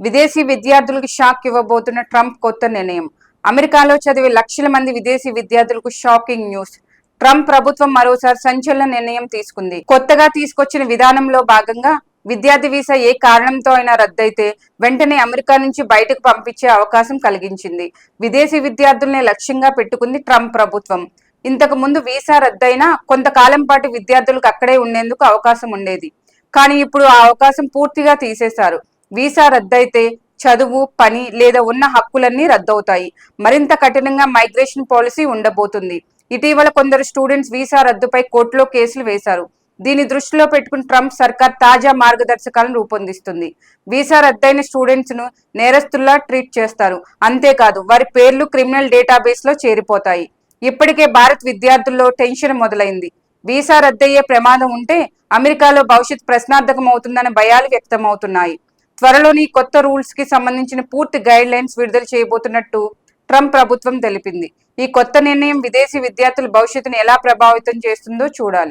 విదేశీ విద్యార్థులకు shock ఇవ్వబోతున్న Trump కొత్త నిర్ణయం. అమెరికాలో చదివే లక్షల మంది విదేశీ విద్యార్థులకు షాకింగ్ న్యూస్. ట్రంప్ ప్రభుత్వం మరోసారి సంచలన నిర్ణయం తీసుకుంది. కొత్తగా తీసుకొచ్చిన విధానంలో భాగంగా విద్యార్థి వీసా ఏ కారణంతో అయినా రద్దయితే వెంటనే అమెరికా నుంచి బయటకు పంపించే అవకాశం కలిగించింది. విదేశీ విద్యార్థుల్ని లక్ష్యంగా పెట్టుకుంది ట్రంప్ ప్రభుత్వం. ఇంతకు ముందు వీసా రద్దయినా కొంతకాలం పాటు విద్యార్థులకు అక్కడే ఉండేందుకు అవకాశం ఉండేది. కానీ ఇప్పుడు ఆ అవకాశం పూర్తిగా తీసేశారు. వీసా రద్దయితే చదువు పని లేదా ఉన్న హక్కులన్నీ రద్దవుతాయి. మరింత కఠినంగా మైగ్రేషన్ పాలసీ ఉండబోతుంది. ఇటీవల కొందరు స్టూడెంట్స్ వీసా రద్దుపై కోర్టులో కేసులు వేశారు. దీని దృష్టిలో పెట్టుకుని ట్రంప్ సర్కార్ తాజా మార్గదర్శకాలను రూపొందిస్తుంది. వీసా రద్దయిన స్టూడెంట్స్ను నేరస్తుల్లా ట్రీట్ చేస్తారు. అంతేకాదు వారి పేర్లు క్రిమినల్ డేటాబేస్లో చేరిపోతాయి. ఇప్పటికే భారత్ విద్యార్థుల్లో టెన్షన్ మొదలైంది. వీసా రద్దయ్యే ప్రమాదం ఉంటే అమెరికాలో భవిష్యత్ ప్రశ్నార్థకం అవుతుందనే భయాలు వ్యక్తమవుతున్నాయి. త్వరలోని కొత్త రూల్స్కి సంబంధించిన పూర్తి గైడ్ లైన్స్ విడుదల చేయబోతున్నట్టు ట్రంప్ ప్రభుత్వం తెలిపింది. ఈ కొత్త నిర్ణయం విదేశీ విద్యార్థుల భవిష్యత్తును ఎలా ప్రభావితం చేస్తుందో చూడాలి.